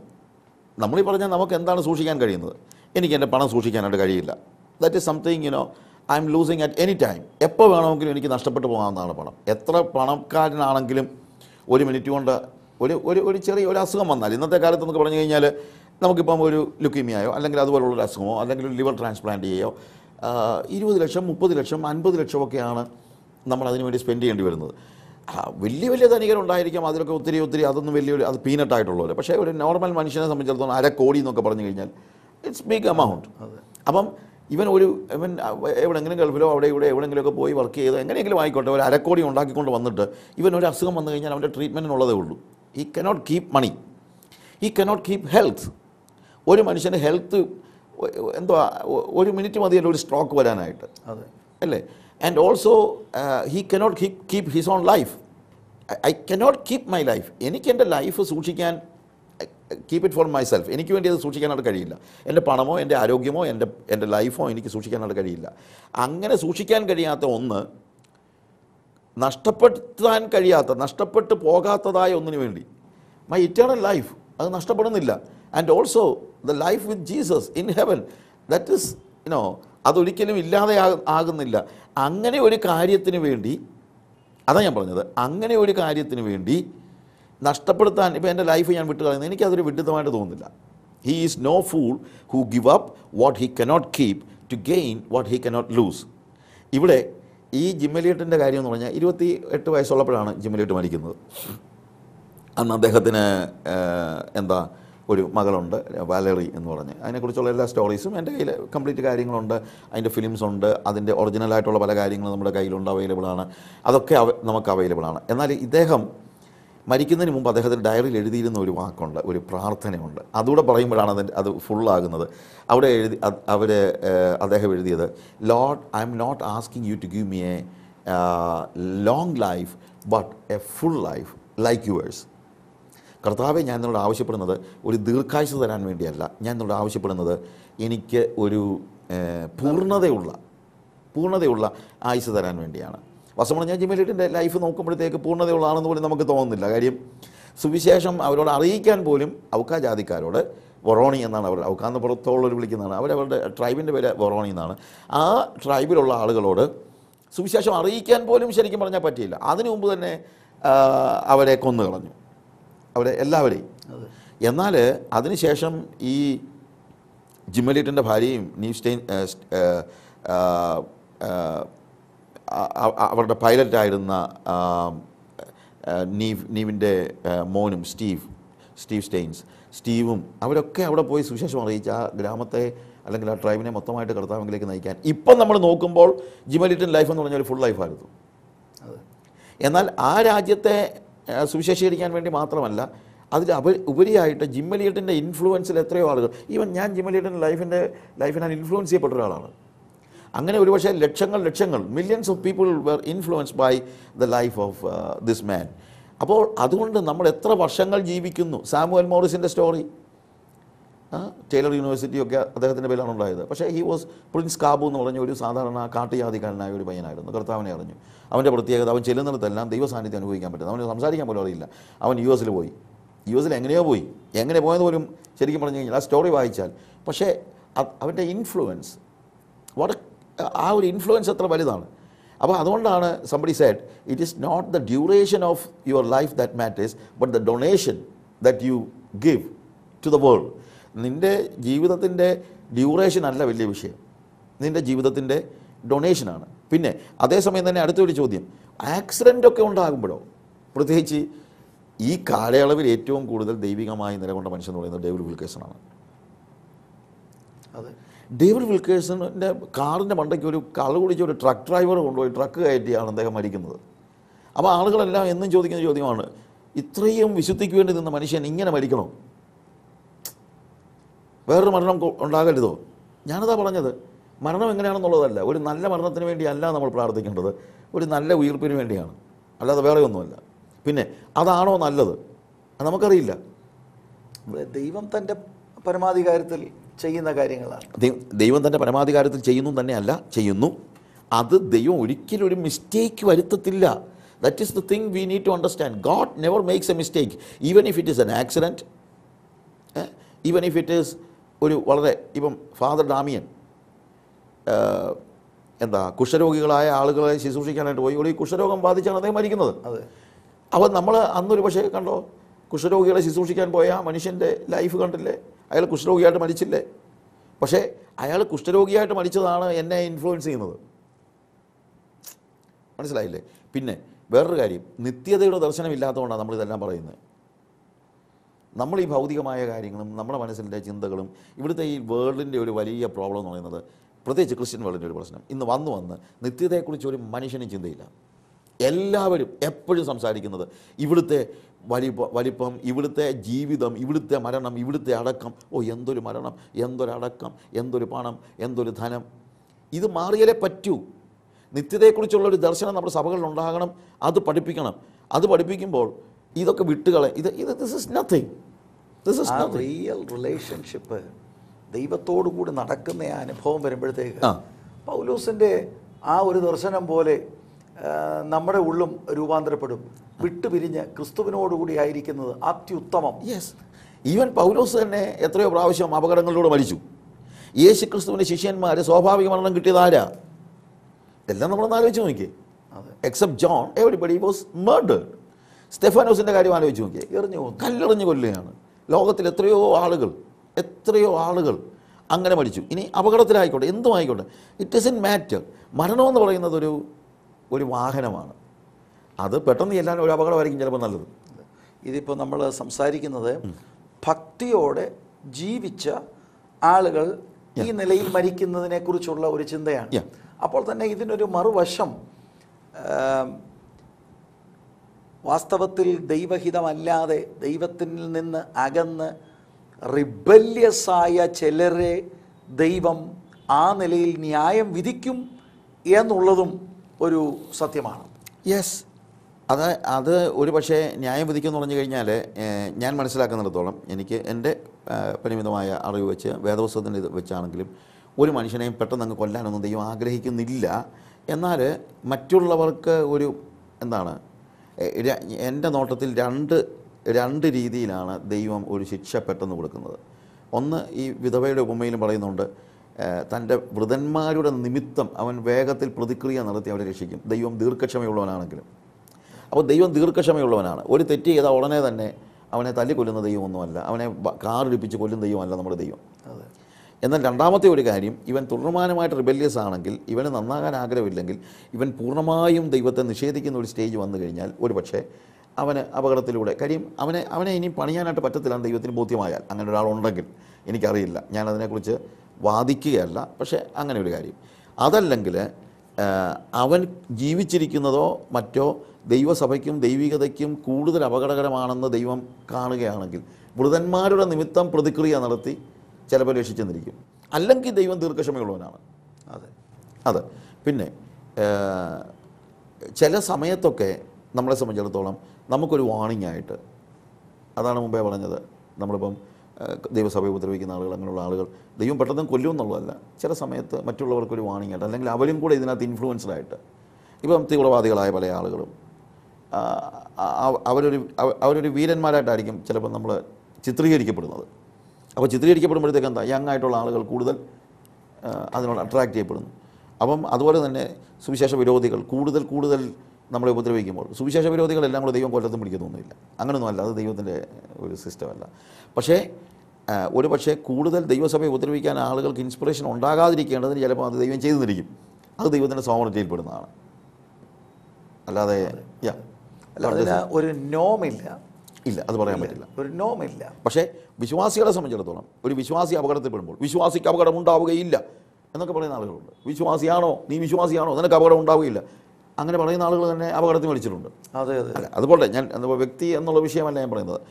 നമ്മളീ പറഞ്ഞാൽ നമുക്ക് എന്താണ് സൂക്ഷിക്കാൻ കഴിയുന്നത്? എനിക്ക് എന്റെ പണം സൂക്ഷിക്കാനായിട്ട് കഴിയില്ല. That is something you know I'm losing at any time എപ്പോൾ വേണമെങ്കിലും എനിക്ക് നഷ്ടപ്പെട്ടു പോകാവുന്നതാണ് പണം. എത്ര പണക്കാരനാണെങ്കിലും ഒരു മിനിറ്റ് കൊണ്ട് ഒരു ഒരു ഒരു ചെറിയ ഒരു അസുഖം വന്നാൽ ഇന്നത്തെ കാലത്ത് നമുക്ക് പറഞ്ഞു കഴിഞ്ഞാൽ നമുക്കിപ്പം ഒരു ലുക്കീമിയായോ അല്ലെങ്കിൽ അതുപോലുള്ള ഒരു അസുഖമോ അല്ലെങ്കിൽ ഒരു ലിവർ ട്രാൻസ്പ്ലാന്റ് ചെയ്യോ ഇരുപത് ലക്ഷം മുപ്പത് ലക്ഷം അൻപത് ലക്ഷമൊക്കെയാണ് നമ്മൾ അതിന് വേണ്ടി സ്പെൻഡ് ചെയ്യേണ്ടി വരുന്നത്. വലിയ വലിയ ധനികരുണ്ടായിരിക്കാം. അതിലൊക്കെ ഒത്തിരി ഒത്തിരി അതൊന്നും വലിയ അത് പീനട്ടായിട്ടുള്ളവർ പക്ഷേ ഒരു നോർമൽ മനുഷ്യനെ സംബന്ധിച്ചിടത്തോളം അര കോടി എന്നൊക്കെ പറഞ്ഞു കഴിഞ്ഞാൽ ഇറ്റ്സ് ബിഗ് എമൗണ്ട് അപ്പം ഇവൻ ഒരു ഇവൻ എവിടെങ്കിലും ഗൾഫിലോ അവിടെ ഇവിടെ എവിടെയെങ്കിലുമൊക്കെ പോയി വർക്ക് ചെയ്ത് എങ്ങനെയെങ്കിലും ആയിക്കോട്ടെ ഒരു അരക്കോടി ഉണ്ടാക്കിക്കൊണ്ട് വന്നിട്ട് ഇവൻ ഒരു അസുഖം വന്നു കഴിഞ്ഞാൽ അവന്റെ ട്രീറ്റ്മെന്റിനുള്ളതേ ഉള്ളൂ. ഈ കനോട്ട് കീപ്പ് മണി ഈ കനോട്ട് കീപ്പ് ഹെൽത്ത് ഒരു മനുഷ്യന് ഹെൽത്ത് എന്തോ ഒരു മിനിറ്റ് മതിയല്ലോ ഒരു സ്ട്രോക്ക് വരാനായിട്ട്. അതെ. അല്ലേ? And also he cannot keep keep his own life I cannot keep my life എനിക്ക് എന്റെ ലൈഫ് സൂക്ഷിക്കാൻ keep it for myself എനിക്ക് വേണ്ടി അത് സൂക്ഷിക്കാനായിട്ട് കഴിയില്ല. എന്റെ പണമോ എന്റെ ആരോഗ്യമോ എന്റെ എന്റെ ലൈഫോ എനിക്ക് സൂക്ഷിക്കാനായിട്ട് കഴിയില്ല. അങ്ങനെ സൂക്ഷിക്കാൻ കഴിയാത്ത ഒന്ന് നഷ്ടപ്പെടുത്താൻ കഴിയാത്ത നഷ്ടപ്പെട്ടു പോകാത്തതായ ഒന്നിനു വേണ്ടി. മൈ ഇറ്റേണൽ ലൈഫ് അത് നഷ്ടപ്പെടുന്നില്ല. And also the life with Jesus in heaven that is you know അതൊരിക്കലും ഇല്ലാതെ ആക- ആകുന്നില്ല. അങ്ങനെ ഒരു കാര്യത്തിന് വേണ്ടി അതാണ് ഞാൻ പറഞ്ഞത് അങ്ങനെ ഒരു കാര്യത്തിന് വേണ്ടി നഷ്ടപ്പെടുത്താൻ ഇപ്പോൾ എന്റെ ലൈഫ് ഞാൻ വിട്ടു കളയുന്നത് എനിക്കതൊരു വിഡിത്തമായിട്ട് തോന്നുന്നില്ല. He is no fool who give up what he cannot keep to gain what he cannot lose ഇവിടെ ഈ ജിമ്മലിയട്ടിന്റെ കാര്യം എന്ന് പറഞ്ഞാൽ ഇരുപത്തി എട്ട് വയസ്സുള്ളപ്പോഴാണ് ജിമ്മലിയട്ട് മരിക്കുന്നത്. അന്ന് അദ്ദേഹത്തിന് എന്താ ഒരു മകളുണ്ട് വാലറി എന്ന് പറഞ്ഞ്. അതിനെക്കുറിച്ചുള്ള എല്ലാ സ്റ്റോറീസും എന്റെ കയ്യിൽ കംപ്ലീറ്റ് കാര്യങ്ങളുണ്ട്. അതിന്റെ ഫിലിംസ് ഉണ്ട്. അതിന്റെ ഒറിജിനലായിട്ടുള്ള പല കാര്യങ്ങളും നമ്മുടെ കയ്യിലുണ്ട് അവൈലബിളാണ് അതൊക്കെ നമുക്ക് അവൈലബിളാണ് എന്നാൽ ഇദ്ദേഹം മരിക്കുന്നതിന് മുമ്പ് അദ്ദേഹത്തിന്റെ ഡയറിയിൽ എഴുതിയിരുന്ന ഒരു വാക്കുണ്ട് ഒരു പ്രാർത്ഥനയുണ്ട്. അതുകൂടെ പറയുമ്പോഴാണ് അതിന്റെ അത് ഫുള്ളാകുന്നത്. അവിടെ എഴുതി അവർ അദ്ദേഹം എഴുതിയത് Lord I'm not asking you to give me a long life but a full life like yours കർത്താവെ ഞാൻ നിന്നോട് ആവശ്യപ്പെടുന്നത് ഒരു ദീർഘായുസ് തരാൻ വേണ്ടിയല്ല. ഞാൻ നിന്നോട് ആവശ്യപ്പെടുന്നത് എനിക്ക് ഒരു പൂർണതയുള്ള പൂർണതയുള്ള ആയുസ് തരാൻ വേണ്ടിയാണ്. വസ്തു പറഞ്ഞാൽ ജിമേലിട്ടിന്റെ ലൈഫ് നോക്കുമ്പോഴത്തേക്ക് പൂർണതയുള്ളതാണെന്ന് പോലും നമുക്ക് തോന്നുന്നില്ല. കാര്യം സുവിശേഷം അവരോട് അറിയിക്കാൻ പോലും ഔക്ക ജാതിക്കാരോട് വൊറോണി എന്നാണ് അവർ ഔക്കാന്ന് പുറത്തുള്ളവർ വിളിക്കുന്നതാണ്. അവരവരുടെ ട്രൈബിന്റെ പേര് വൊറോണി എന്നാണ്. ആ ട്രൈബിലുള്ള ആളുകളോട് സുവിശേഷം അറിയിക്കാൻ പോലും ശരിക്കും പറഞ്ഞാൽ പറ്റിയില്ല. അതിനു മുമ്പ് തന്നെ അവരെ കൊന്നു കളഞ്ഞു. അവരെ എല്ലാവരെയും. എന്നാൽ അതിനുശേഷം ഈ ജിമ്മലിറ്റിന്റെ ഭാര്യയും നീവ് സ്റ്റെയിൻ അവരുടെ പൈലറ്റായിരുന്ന നീവ് നീവിന്റെ മോനും സ്റ്റീവ് സ്റ്റീവ് സ്റ്റെയിൻസ് സ്റ്റീവും അവരൊക്കെ അവിടെ പോയി സുവിശേഷം അറിയിച്ച് ആ ഗ്രാമത്തെ അല്ലെങ്കിൽ ആ ട്രൈബിനെ മൊത്തമായിട്ട് കർത്താവിലേക്ക് നയിക്കാൻ. ഇപ്പം നമ്മൾ നോക്കുമ്പോൾ ജിമലിറ്റൻ ലൈഫ് എന്ന് പറഞ്ഞാൽ ഒരു ഫുൾ ലൈഫായിരുന്നു എന്നാൽ ആ രാജ്യത്തെ സുവിശേഷീകരിക്കാൻ വേണ്ടി മാത്രമല്ല അതിൽ അവർ ഉപരിയായിട്ട് ജിമ്മലിയട്ടിന്റെ ഇൻഫ്ലുവൻസിൽ എത്രയോ ആളുകൾ ഈവൻ ഞാൻ ജിമ്മലിയട്ടിന്റെ ലൈഫിന്റെ ലൈഫിനാൽ ഇൻഫ്ലുവൻസ് ചെയ്യപ്പെട്ട ഒരാളാണ്. അങ്ങനെ ഒരുപക്ഷെ ലക്ഷങ്ങൾ ലക്ഷങ്ങൾ millions of people were influenced by the life of this man അപ്പോൾ അതുകൊണ്ട് നമ്മൾ എത്ര വർഷങ്ങൾ ജീവിക്കുന്നു? സാമുവൽ മോറിസിന്റെ സ്റ്റോറി ടൈലർ യൂണിവേഴ്സിറ്റി ഒക്കെ അദ്ദേഹത്തിന്റെ പേരിലാണ് ഉണ്ടായത്. പക്ഷേ ഹി വാസ് പ്രിൻസ് കാബു എന്ന് പറഞ്ഞ ഒരു സാധാരണ കാട്ടുജാതിക്കാരനായ ഒരു പയ്യനായിരുന്നു. കർത്താവിനെ അറിഞ്ഞു. അവന്റെ പ്രത്യേകത അവൻ ചെല്ലുന്നിടത്തെല്ലാം ദൈവ സാന്നിധ്യം അനുഭവിക്കാൻ പറ്റും അവന് സംസാരിക്കാൻ പോലും അറിയില്ല. അവൻ യു എസിൽ പോയി. യു എസിൽ എങ്ങനെയോ പോയി. എങ്ങനെ പോയെന്ന് പോലും ശരിക്കും പറഞ്ഞു കഴിഞ്ഞാൽ ആ സ്റ്റോറി വായിച്ചാൽ. പക്ഷേ അവന്റെ ഇൻഫ്ലുവൻസ് വാട്ട് ആ ഒരു ഇൻഫ്ലുവൻസ് അത്ര വലുതാണ്. അപ്പോൾ അതുകൊണ്ടാണ് somebody said it is not the duration of your life that matters but the donation that you give to the world നിന്റെ ജീവിതത്തിന്റെ ഡ്യൂറേഷൻ അല്ല വലിയ വിഷയം. നിന്റെ ജീവിതത്തിന്റെ ഡൊണേഷനാണ് പിന്നെ അതേസമയം തന്നെ അടുത്തൊരു ചോദ്യം. ആക്സിഡന്റ് ഒക്കെ ഉണ്ടാകുമ്പോഴോ? പ്രത്യേകിച്ച് ഈ കാലയളവിൽ ഏറ്റവും കൂടുതൽ ദൈവികമായി നിലകൊണ്ട മനുഷ്യൻ എന്ന് പറയുന്നത് ഡേവിഡ് വിൽക്കേഴ്സണാണ് അതെ. ഡേവിഡ് വിൽക്കേഴ്സണിന്റെ കാറിന്റെ മണ്ടയ്ക്ക് ഒരു കള കുടിച്ച ഒരു ട്രക്ക് ഡ്രൈവർ കൊണ്ടുപോയി ട്രക്ക് കയറ്റിയാണ് അദ്ദേഹം മരിക്കുന്നത്. അപ്പോൾ ആളുകളെല്ലാം എന്നും ചോദിക്കുന്ന ചോദ്യമാണ് ഇത്രയും വിശുദ്ധിക്ക് വേണ്ടി നിന്ന മനുഷ്യൻ ഇങ്ങനെ മരിക്കണോ? വേറൊരു മരണം ഉണ്ടാകരുതോ? ഞാനതാ പറഞ്ഞത് മരണം എങ്ങനെയാണെന്നുള്ളതല്ല ഒരു നല്ല മരണത്തിന് വേണ്ടിയല്ല നമ്മൾ പ്രാർത്ഥിക്കേണ്ടത് ഒരു നല്ല ഉയർപ്പിന് വേണ്ടിയാണ് അല്ലാതെ വേറെ ഒന്നുമല്ല. പിന്നെ അതാണോ നല്ലത്? നമുക്കറിയില്ല. ദൈവം തന്റെ പരമാധികാരത്തിൽ ചെയ്യുന്ന കാര്യങ്ങളാണ്. ദൈവം തന്റെ പരമാധികാരത്തിൽ ചെയ്യുന്നു തന്നെയല്ല ചെയ്യുന്നു. അത് ദൈവം ഒരിക്കലും ഒരു mistake വരുത്തത്തില്ല. That is the thing we need to understand God never makes a mistake even if it is an accident even if it is ഒരു വളരെ ഇപ്പം ഫാദർ ഡാമിയൻ എന്താ കുഷ്ഠരോഗികളായ ആളുകളെ ശുശ്രൂഷിക്കാനായിട്ട് പോയി. ഈ കുഷ്ഠരോഗം ബാധിച്ചാണ് അദ്ദേഹം മരിക്കുന്നത്. അതെ. അപ്പോൾ നമ്മൾ അന്നൊരു പക്ഷേ കണ്ടോ കുഷ്ഠരോഗികളെ ശുശ്രൂഷിക്കാൻ പോയ മനുഷ്യന്റെ ലൈഫ് കണ്ടില്ലേ? അയാൾ കുഷ്ഠരോഗിയായിട്ട് മരിച്ചില്ലേ? പക്ഷേ അയാൾ കുഷ്ഠരോഗിയായിട്ട് മരിച്ചതാണ് എന്നെ ഇൻഫ്ലുവൻസ് ചെയ്യുന്നത്. മനസ്സിലായില്ലേ? പിന്നെ വേറൊരു കാര്യം നിത്യതയുടെ ദർശനമില്ലാത്തതുകൊണ്ടാണ് നമ്മളിതെല്ലാം പറയുന്നത്. നമ്മൾ ഈ ഭൗതികമായ കാര്യങ്ങളും നമ്മുടെ മനസ്സിന്റെ ചിന്തകളും ഇവിടുത്തെ ഈ വേൾഡിന്റെ ഒരു വലിയ പ്രോബ്ലം എന്ന് പറയുന്നത് പ്രത്യേകിച്ച് ക്രിസ്ത്യൻ വേൾഡിന്റെ ഒരു പ്രശ്നം. ഇന്ന് വന്ന് വന്ന് നിത്യതയെക്കുറിച്ച് ഒരു മനുഷ്യനും ചിന്തയില്ല. എല്ലാവരും എപ്പോഴും സംസാരിക്കുന്നത് ഇവിടുത്തെ വലിപ്പ വലിപ്പം ഇവിടുത്തെ ജീവിതം ഇവിടുത്തെ മരണം ഇവിടുത്തെ അടക്കം. ഓ എന്തൊരു മരണം എന്തൊരടക്കം എന്തൊരു പണം എന്തൊരു ധനം. ഇത് മാറിയാലേ പറ്റൂ. നിത്യതയെക്കുറിച്ചുള്ള ഒരു ദർശനം നമ്മുടെ സഭകളിൽ ഉണ്ടാകണം. അത് പഠിപ്പിക്കണം. അത് പഠിപ്പിക്കുമ്പോൾ ഇതൊക്കെ വിട്ടുകളെ ഇത് ഇത് this is nothing this is real relationship ദൈവത്തോടു കൂടി നടക്കുന്ന ആ അനുഭവം വരുമ്പോഴത്തേക്ക് ആ. പൗലൂസിന്റെ ആ ഒരു ദർശനം പോലെ നമ്മുടെ ഉള്ളും രൂപാന്തരപ്പെടും. വിട്ടുപിരിഞ്ഞ് ക്രിസ്തുവിനോടുകൂടി ആയിരിക്കുന്നത് അത്യുത്തമം. യെസ് ഈവൻ പൗലോസ് തന്നെ എത്രയോ പ്രാവശ്യം അപകടങ്ങളിലൂടെ മരിച്ചു. യേശു ക്രിസ്തുവിന്റെ ശിഷ്യന്മാർ സ്വാഭാവിക മരണം കിട്ടിയത് ആരാ? എല്ലാം നമ്മളൊന്ന് ആലോചിച്ച് നോക്കിയേ. അതെ. Except John everybody was murdered സ്റ്റെഫാനോസിന്റെ കാര്യം ആലോചിച്ച് നോക്കിയേ. എറിഞ്ഞു കല്ലെറിഞ്ഞു കല്ലെറിഞ്ഞ് കൊല്ലുകയാണ്. ലോകത്തിൽ എത്രയോ ആളുകൾ എത്രയോ ആളുകൾ അങ്ങനെ മരിച്ചു. ഇനി അപകടത്തിലായിക്കോട്ടെ എന്തും ആയിക്കോട്ടെ ഇറ്റ് ഇസ് ഇൻ മാറ്റർ മരണമെന്ന് പറയുന്നത് ഒരു ഒരു വാഹനമാണ്. അത് പെട്ടെന്ന് ചെല്ലാൻ ഒരു അപകടമായിരിക്കും ചിലപ്പോൾ നല്ലത്. ഇതിപ്പോൾ നമ്മൾ സംസാരിക്കുന്നത് ഭക്തിയോടെ ജീവിച്ച ആളുകൾ ഈ നിലയിൽ മരിക്കുന്നതിനെ കുറിച്ചുള്ള ഒരു ചിന്തയാണ്. അപ്പോൾ തന്നെ ഇതിനൊരു മറുവശം വാസ്തവത്തിൽ ദൈവഹിതമല്ലാതെ ദൈവത്തിൽ നിന്ന് അകന്ന് റിബല്യസായ ചിലരെ ദൈവം ആ നിലയിൽ ന്യായം വിധിക്കും എന്നുള്ളതും ഒരു സത്യമാണ്. യെസ് അത് അത് ഒരു പക്ഷേ ന്യായം വിധിക്കുമെന്ന് പറഞ്ഞു കഴിഞ്ഞാൽ ഞാൻ മനസ്സിലാക്കുന്നിടത്തോളം എനിക്ക് എന്റെ പരിമിതമായ അറിവ് വെച്ച് വേദപുസ്തകത്തിന്റെ ഇത് വെച്ചാണെങ്കിലും ഒരു മനുഷ്യനെയും പെട്ടെന്ന് അങ്ങ് കൊല്ലാനൊന്നും ദൈവം ആഗ്രഹിക്കുന്നില്ല. എന്നാൽ മറ്റുള്ളവർക്ക് ഒരു എന്താണ് എന്റെ നോട്ടത്തിൽ രണ്ട് രണ്ട് രീതിയിലാണ് ദൈവം ഒരു ശിക്ഷ പെട്ടെന്ന് കൊടുക്കുന്നത്. ഒന്ന് ഈ വിധവയുടെ ഉപമയിലും പറയുന്നുണ്ട് തന്റെ വൃതന്മാരുടെ നിമിത്തം അവൻ വേഗത്തിൽ പ്രതിക്രിയ നടത്തി അവരെ രക്ഷിക്കും. ദൈവം ദീർഘക്ഷമയുള്ളവനാണെങ്കിലും. അപ്പോൾ ദൈവം ദീർഘക്ഷമയുള്ളവനാണ്. ഒരു തെറ്റ് ചെയ്താൽ ഉടനെ തന്നെ അവനെ തല്ലിക്കൊല്ലുന്ന ദൈവമൊന്നുമല്ല. അവനെ കാറിടിപ്പിച്ച് കൊല്ലുന്ന ദൈവമല്ല നമ്മുടെ ദൈവം. എന്നാൽ രണ്ടാമത്തെ ഒരു കാര്യം ഇവൻ തുടർമാനമായിട്ട് റിബല്യസ് ആണെങ്കിൽ ഇവന് നന്നാകാൻ ആഗ്രഹമില്ലെങ്കിൽ ഇവൻ പൂർണമായും ദൈവത്തെ നിഷേധിക്കുന്ന ഒരു സ്റ്റേജ് വന്നു കഴിഞ്ഞാൽ ഒരു പക്ഷേ അവന് അപകടത്തിലൂടെ കാര്യം അവനെ അവനെ ഇനി പണിയാനായിട്ട് പറ്റത്തില്ല ദൈവത്തിന് ബോധ്യമായാൽ. അങ്ങനെ ഒരാളുണ്ടെങ്കിൽ എനിക്കറിയില്ല. ഞാൻ അതിനെക്കുറിച്ച് വാദിക്കുകയല്ല പക്ഷേ അങ്ങനെ ഒരു കാര്യം. അതല്ലെങ്കിൽ അവൻ ജീവിച്ചിരിക്കുന്നതോ മറ്റോ ദൈവസഭയ്ക്കും ദൈവികതയ്ക്കും കൂടുതൽ അപകടകരമാണെന്ന് ദൈവം കാണുകയാണെങ്കിൽ മൃതന്മാരുടെ നിമിത്തം പ്രതിക്രിയ നടത്തി ചിലപ്പോൾ രക്ഷിച്ചെന്നിരിക്കും അല്ലെങ്കിൽ ദൈവം ദീർഘക്ഷമയുള്ളവനാണ്. അതെ. അതെ. പിന്നെ ചില സമയത്തൊക്കെ നമ്മളെ സംബന്ധിച്ചിടത്തോളം നമുക്കൊരു വാണിംഗ് ആയിട്ട് അതാണ് മുമ്പേ പറഞ്ഞത്. നമ്മളിപ്പം ദൈവസഭയെ ഉപദ്രവിക്കുന്ന ആളുകൾ അങ്ങനെയുള്ള ആളുകൾ ദൈവം പെട്ടെന്ന് കൊല്ലും എന്നുള്ളതല്ല. ചില സമയത്ത് മറ്റുള്ളവർക്കൊരു വാണിംഗ് ആയിട്ട് അല്ലെങ്കിൽ അവരും കൂടെ ഇതിനകത്ത് ഇൻഫ്ലുവൻസ്ഡ് ആയിട്ട്. ഇപ്പം തീവ്രവാദികളായ പല ആളുകളും അവരൊരു അവരൊരു വീരന്മാരായിട്ടായിരിക്കും ചിലപ്പോൾ നമ്മൾ ചിത്രീകരിക്കപ്പെടുന്നത്. അപ്പോൾ ചിത്രീകരിക്കപ്പെടുമ്പോഴത്തേക്ക് എന്താ? യങ് ആയിട്ടുള്ള ആളുകൾ കൂടുതൽ അതിനോട് അട്രാക്റ്റ് ചെയ്യപ്പെടുന്നു. അപ്പം അതുപോലെ തന്നെ സുവിശേഷ വിരോധികൾ കൂടുതൽ കൂടുതൽ നമ്മളെ ഉപദ്രവിക്കുമ്പോൾ. സുവിശേഷ വിരോധികളെല്ലാം കൂടെ ദൈവം കൊല്ലത്തും പിടിക്കുന്നൊന്നുമില്ല അങ്ങനെയൊന്നും അല്ല അത് ദൈവത്തിന്റെ ഒരു സിസ്റ്റമല്ല പക്ഷേ ഒരു പക്ഷേ കൂടുതൽ ദൈവസഭയെ ഉപദ്രവിക്കാൻ ആളുകൾക്ക് ഇൻസ്പിറേഷൻ ഉണ്ടാകാതിരിക്കേണ്ടതിന് ചിലപ്പോൾ അത് ദൈവം ചെയ്തു തന്നിരിക്കും അത് ദൈവത്തിന്റെ പെടുന്നതാണ്. അല്ലാതെ യാ അല്ല ഒരു നോമില്ല. ഇല്ല അത് പറയാൻ പറ്റില്ല. ഒരു നോമില്ല. പക്ഷേ വിശ്വാസികളെ സംബന്ധിച്ചിടത്തോളം ഒരു വിശ്വാസി അപകടത്തിൽപ്പെടുമ്പോൾ വിശ്വാസിക്ക് അപകടം ഉണ്ടാവുകയില്ല എന്നൊക്കെ പറയുന്ന ആളുകളുണ്ട്. വിശ്വാസിയാണോ? നീ വിശ്വാസിയാണോ? നിനക്ക് അപകടം ഉണ്ടാവുകയില്ല അങ്ങനെ പറയുന്ന ആളുകൾ തന്നെ അപകടത്തിൽ മരിച്ചിട്ടുണ്ട്. അതെ അതെ. അതുപോലെ ഞാൻ എന്താ വ്യക്തി എന്നുള്ള വിഷയമല്ല ഞാൻ പറയുന്നത്.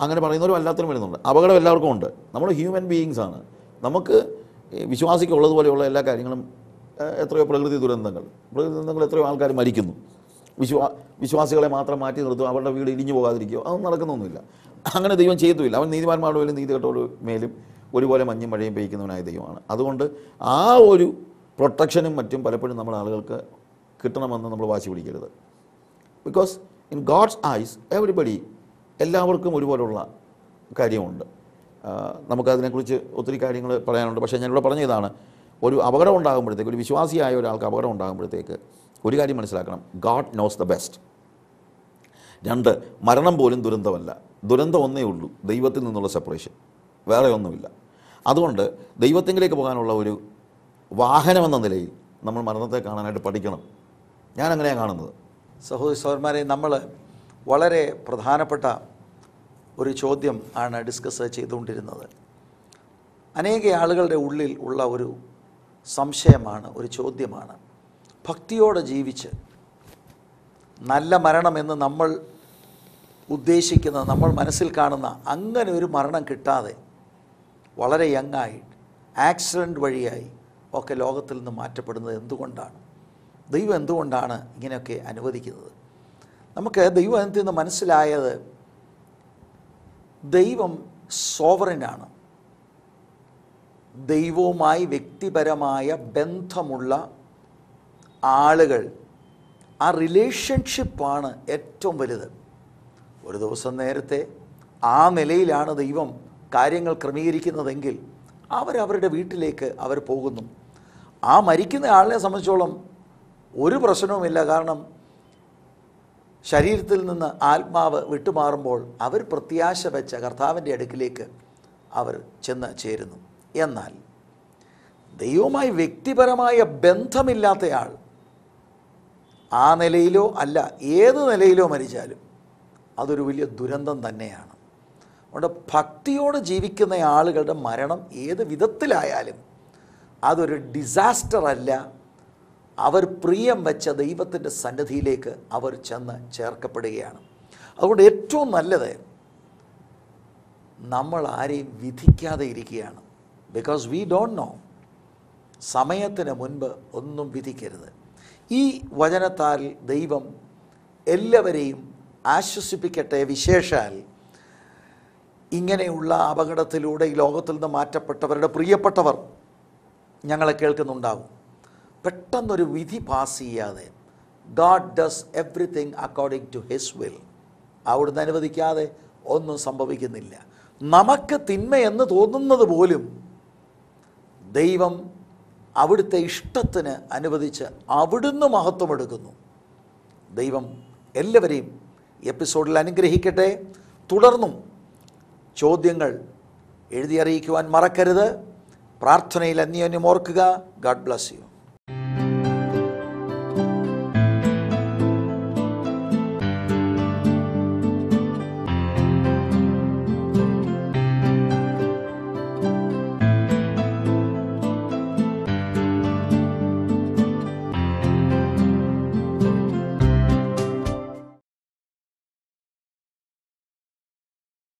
അങ്ങനെ പറയുന്നവരും അല്ലാത്തവരും വരുന്നുണ്ട്. അപകടം എല്ലാവർക്കും ഉണ്ട്. നമ്മൾ ഹ്യൂമൻ ബീയിങ്സ് ആണ്. നമുക്ക് വിശ്വാസിക്കുള്ളതുപോലെയുള്ള വിശ്വാസിക്ക് എല്ലാ കാര്യങ്ങളും എത്രയോ പ്രകൃതി ദുരന്തങ്ങൾ. പ്രകൃതി ദുരന്തങ്ങൾ എത്രയോ ആൾക്കാർ മരിക്കുന്നു. വിശ്വാ വിശ്വാസികളെ മാത്രം മാറ്റി നിർത്തും അവരുടെ വീട് ഇടിഞ്ഞു പോകാതിരിക്കുകയോ അതൊന്നും നടക്കുന്നൊന്നുമില്ല. അങ്ങനെ ദൈവം ചെയ്തുമില്ല അവൻ നീതിമാന്മാരുടെ മേലും നീതി കെട്ടോട് മേലും ഒരുപോലെ മഞ്ഞും മഴയും പെയ്യ്ക്കുന്നവനായ ദൈവമാണ്. അതുകൊണ്ട് ആ ഒരു പ്രൊട്ടക്ഷനും മറ്റും പലപ്പോഴും നമ്മുടെ ആളുകൾക്ക് കിട്ടണമെന്ന് നമ്മൾ വാശി പിടിക്കരുത്. Because in God's eyes everybody എല്ലാവർക്കും ഒരുപോലുള്ള കാര്യമുണ്ട്. നമുക്കതിനെക്കുറിച്ച് ഒത്തിരി കാര്യങ്ങൾ പറയാനുണ്ട്. പക്ഷേ ഞാനിവിടെ പറഞ്ഞ ഇതാണ് ഒരു അപകടം ഉണ്ടാകുമ്പോഴത്തേക്ക് ഒരു വിശ്വാസിയായ ഒരാൾക്ക് അപകടം ഉണ്ടാകുമ്പോഴത്തേക്ക് ഒരു കാര്യം മനസ്സിലാക്കണം. ഗാഡ് നോസ് ദ ബെസ്റ്റ് രണ്ട് മരണം പോലും ദുരന്തമല്ല. ദുരന്തം ഒന്നേ ഉള്ളൂ. ദൈവത്തിൽ നിന്നുള്ള സെപ്പറേഷൻ വേറെ ഒന്നുമില്ല. അതുകൊണ്ട് ദൈവത്തിങ്കിലേക്ക് പോകാനുള്ള ഒരു വാഹനമെന്ന നിലയിൽ നമ്മൾ മരണത്തെ കാണാനായിട്ട് പഠിക്കണം. ഞാൻ അങ്ങനെയാണ് കാണുന്നത്. സഹോദരി സഹോദരന്മാരെ നമ്മൾ വളരെ പ്രധാനപ്പെട്ട ഒരു ചോദ്യം ആണ് ഡിസ്കസ് ചെയ്തുകൊണ്ടിരുന്നത്. അനേക ആളുകളുടെ ഉള്ളിൽ ഉള്ള ഒരു സംശയമാണ് ഒരു ചോദ്യമാണ്. ഭക്തിയോടെ ജീവിച്ച് നല്ല മരണമെന്ന് നമ്മൾ ഉദ്ദേശിക്കുന്ന നമ്മൾ മനസ്സിൽ കാണുന്ന അങ്ങനെ ഒരു മരണം കിട്ടാതെ വളരെ യങ്ങായി ആക്സിഡന്റ് വഴിയായി ഒക്കെ ലോകത്തിൽ നിന്ന് മാറ്റപ്പെടുന്നത് എന്തുകൊണ്ടാണ്? ദൈവം എന്തുകൊണ്ടാണ് ഇങ്ങനെയൊക്കെ അനുവദിക്കുന്നത്? നമുക്ക് ദൈവത്തിൽ നിന്ന് മനസ്സിലായത് ദൈവം സോവറിനാണ്. ദൈവവുമായി വ്യക്തിപരമായ ബന്ധമുള്ള ആളുകൾ. ആ റിലേഷൻഷിപ്പാണ് ഏറ്റവും വലുത്. ഒരു ദിവസം നേരത്തെ ആ നിലയിലാണ് ദൈവം കാര്യങ്ങൾ ക്രമീകരിക്കുന്നതെങ്കിൽ അവരവരുടെ വീട്ടിലേക്ക് അവർ പോകുന്നു. ആ മരിക്കുന്ന ആളിനെ സംബന്ധിച്ചോളം ഒരു പ്രശ്നവുമില്ല. കാരണം ശരീരത്തിൽ നിന്ന് ആത്മാവ് വിട്ടുമാറുമ്പോൾ അവർ പ്രത്യാശ വെച്ച കർത്താവിന്റെ അടുക്കിലേക്ക് അവർ ചെന്ന് ചേരുന്നു. എന്നാൽ ദൈവവുമായി വ്യക്തിപരമായ ബന്ധമില്ലാത്തയാൾ ആ നിലയിലോ അല്ല ഏത് നിലയിലോ മരിച്ചാലും അതൊരു വലിയ ദുരന്തം തന്നെയാണ്. അതുകൊണ്ട് ഭക്തിയോട് ജീവിക്കുന്ന ആളുകളുടെ മരണം ഏത് വിധത്തിലായാലും അതൊരു ഡിസാസ്റ്റർ അല്ല. അവർ പ്രിയം വെച്ച ദൈവത്തിന്റെ സന്നിധിയിലേക്ക് അവർ ചെന്ന് ചേർക്കപ്പെടുകയാണ്. അതുകൊണ്ട് ഏറ്റവും നല്ലത് നമ്മൾ ആരെയും വിധിക്കാതെ ഇരിക്കുകയാണ്. ബിക്കോസ് വി ഡോണ്ട് നോ സമയത്തിന് മുൻപ് ഒന്നും വിധിക്കരുത്. ഈ വചനത്താൽ ദൈവം എല്ലാവരെയും ആശ്വസിപ്പിക്കട്ടെ വിശേഷാൽ ഇങ്ങനെയുള്ള അപകടത്തിലൂടെ ഈ ലോകത്തിൽ നിന്ന് മാറ്റപ്പെട്ടവരുടെ പ്രിയപ്പെട്ടവർ ഞങ്ങളെ കേൾക്കുന്നുണ്ടാവും. പെട്ടെന്നൊരു വിധി പാസ് ചെയ്യാതെ God does everything according to his will അവിടുന്ന് അനുവദിക്കാതെ ഒന്നും സംഭവിക്കുന്നില്ല. നമുക്ക് തിന്മയെന്ന് തോന്നുന്നത് പോലും ദൈവം അവിടുത്തെ ഇഷ്ടത്തിന് അനുവദിച്ച് അവിടുന്ന് മഹത്വമെടുക്കുന്നു ദൈവം എല്ലാവരെയും എപ്പിസോഡിൽ അനുഗ്രഹിക്കട്ടെ. തുടർന്നും ചോദ്യങ്ങൾ എഴുതി അറിയിക്കുവാൻ മറക്കരുത്. പ്രാർത്ഥനയിൽ അന്യോന്യം ഓർക്കുക. God bless you